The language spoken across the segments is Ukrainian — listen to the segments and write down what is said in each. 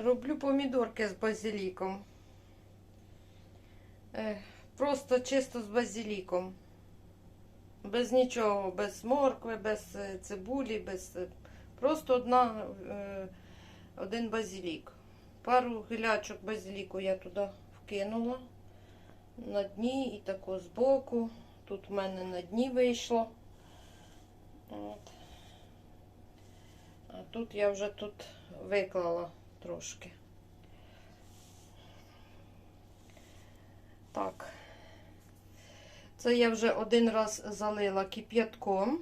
Роблю помідорки з базиліком. Е, Просто чисто з базиліком. Без нічого, без моркви, без е, цибулі, без. е, Просто одна, один базилік. Пару гілячок базиліку я туди вкинула. На дні і тако збоку. Тут в мене на дні вийшло. От. А тут я вже тут виклала трошки. Так. Це я вже один раз залила кип'ятком.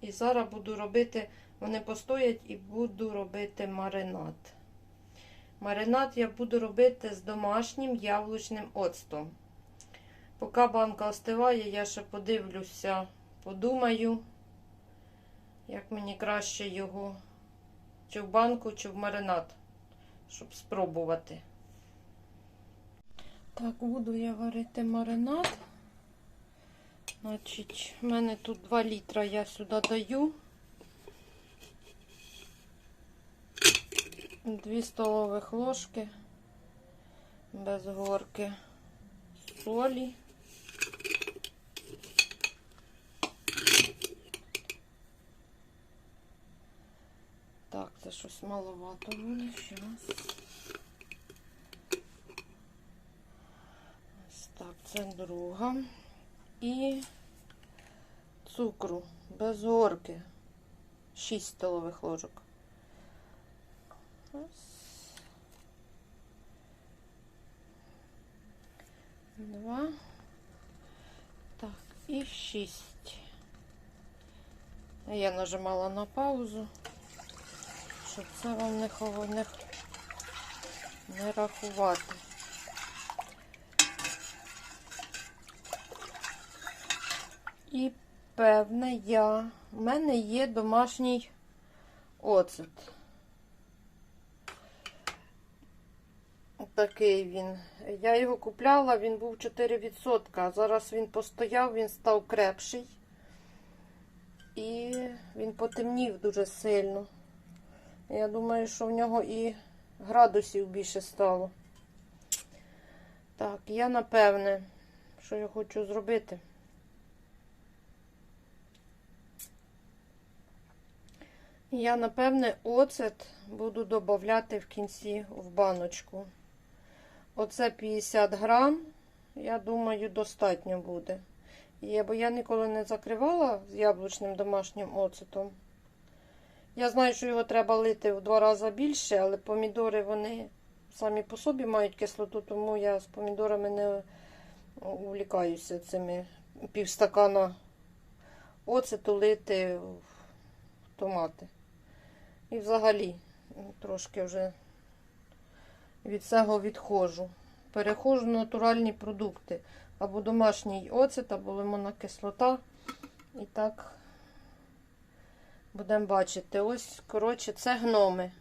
І зараз буду робити, вони постоять і буду робити маринад. Маринад я буду робити з домашнім яблучним оцтом. Поки банка остиває, я ще подивлюся, подумаю, як мені краще його чи в банку, чи в маринад, щоб спробувати. Так, буду я варити маринад. Значить, в мене тут 2 літра я сюди даю. 2 столових ложки без горки солі. Так, це щось маловато буде. Щас. Ось так, це друга. І цукру без горки. 6 столових ложок. Ось. Два. Так, і шість. Я нажимала на паузу, щоб це вам не, хо- не, не рахувати. І певне я. У мене є домашній оцет. Такий він. Я його купляла, він був 4%, а зараз він постояв, він став крепший. І він потемнів дуже сильно. Я думаю, що в нього і градусів більше стало. Так, я напевне, що я хочу зробити. Я, напевне, оцет буду додати в кінці в баночку. Оце 50 грам, я думаю, достатньо буде. Є, бо я ніколи не закривала з яблучним домашнім оцетом. Я знаю, що його треба лити в два рази більше, але помідори вони самі по собі мають кислоту, тому я з помідорами не увлікаюся цими півстакана оцету лити в томати. І взагалі трошки вже від цього відходжу. Переходжу на натуральні продукти. Або домашній оцет, або лимонна кислота. І так будемо бачити. Ось, коротше, це гноми.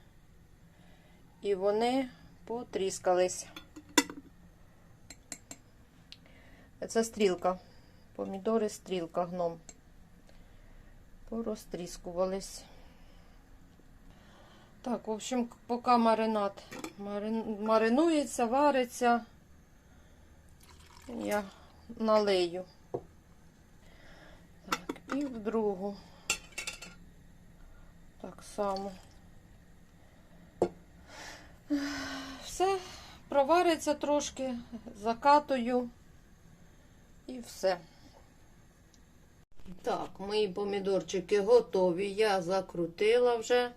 І вони потріскались. Це стрілка. Помідори стрілка гном. Порозтріскувались. Так, в общем, поки маринад маринується, вариться, я налию. Так, і в другу. Так само. Все, провариться трошки, закатую і все. Так, мої помідорчики готові. Я закрутила вже.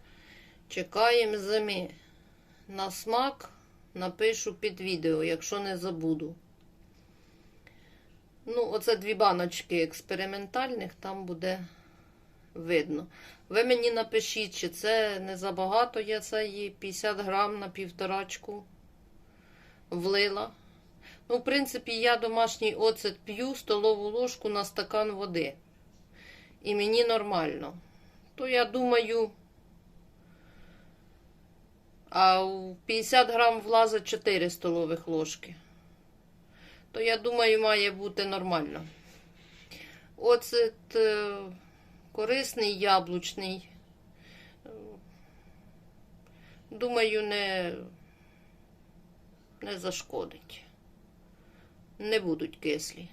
Чекаємо зими. На смак напишу під відео, якщо не забуду. Ну, оце дві баночки експериментальних, там буде видно. Ви мені напишіть, чи це не забагато я це її 50 грам на півторачку влила. Ну, в принципі, я домашній оцет п'ю столову ложку на стакан води. І мені нормально. То я думаю. А в 50 грам влазить 4 столових ложки. То я думаю, має бути нормально. Оцет е, корисний, яблучний. Думаю, не, не зашкодить. Не будуть кислі.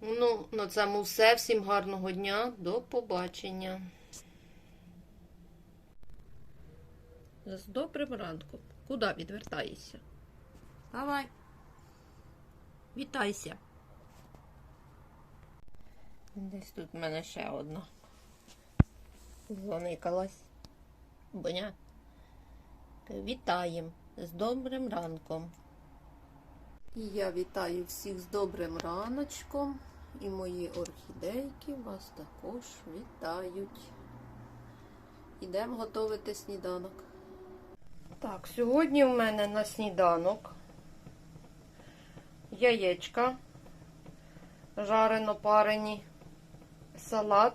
Ну, на цьому все. Всім гарного дня. До побачення. З добрим ранком. Куди відвертаєшся? Давай. Вітайся. Десь тут в мене ще одна. Заникалась. Боня. Вітаємо з добрим ранком. І я вітаю всіх з добрим раночком. І мої орхідейки вас також вітають. Ідемо готувати сніданок. Так, сьогодні в мене на сніданок яєчка жарено парені, салат,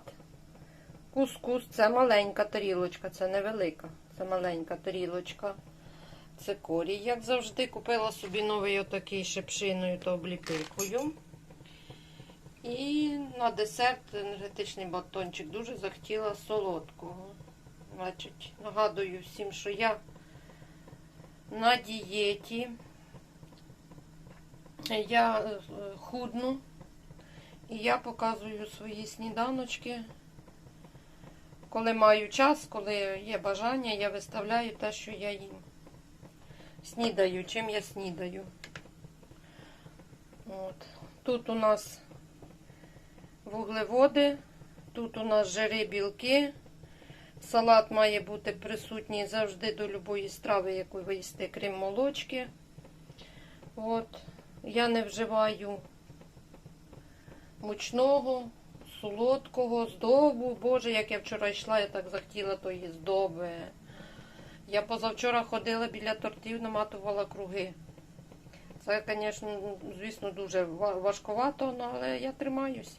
кускус. Це маленька тарілочка, це невелика, це маленька тарілочка. Цикорій, як завжди, купила собі новий отакий шипшиною та обліпилкою. І на десерт енергетичний батончик. Дуже захотіла солодкого. Значить, нагадую всім, що я на дієті. Я е, худну. І я показую свої сніданочки. Коли маю час, коли є бажання, я виставляю те, що я їм. Снідаю, чим я снідаю. От. Тут у нас вуглеводи, тут у нас жири, білки. Салат має бути присутній завжди до любої страви, яку ви їсте, крім молочки. От. Я не вживаю мучного, солодкого, здобу. Боже, як я вчора йшла, я так захотіла тої здоби. Я позавчора ходила біля тортів, наматувала круги. Це, звісно, звісно, дуже ва- важковато, ну, але я тримаюсь.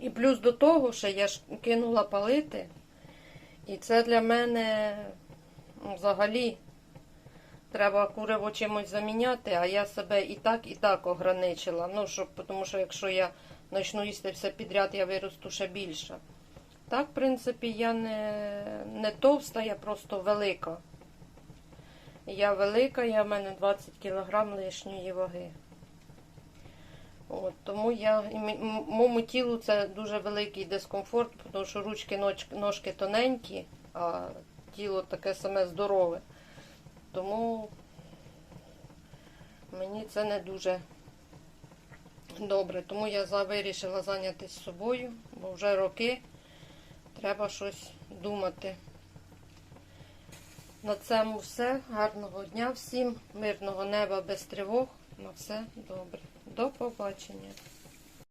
І плюс до того, що я ж кинула палити. І це для мене ну, взагалі треба куриво чимось заміняти, а я себе і так, і так ограничила. Ну, щоб, тому що якщо я почну їсти все підряд, я виросту ще більше. Так, в принципі, я не, не товста, я просто велика. Я велика, я в мене 20 кг лишньої ваги. От, тому я, моєму тілу це дуже великий дискомфорт, тому що ручки, ножки тоненькі, а тіло таке саме здорове. Тому мені це не дуже добре. Тому я вирішила зайнятися собою, бо вже роки треба щось думати. На цьому все. Гарного дня всім, мирного неба без тривог. На все добре. До побачення.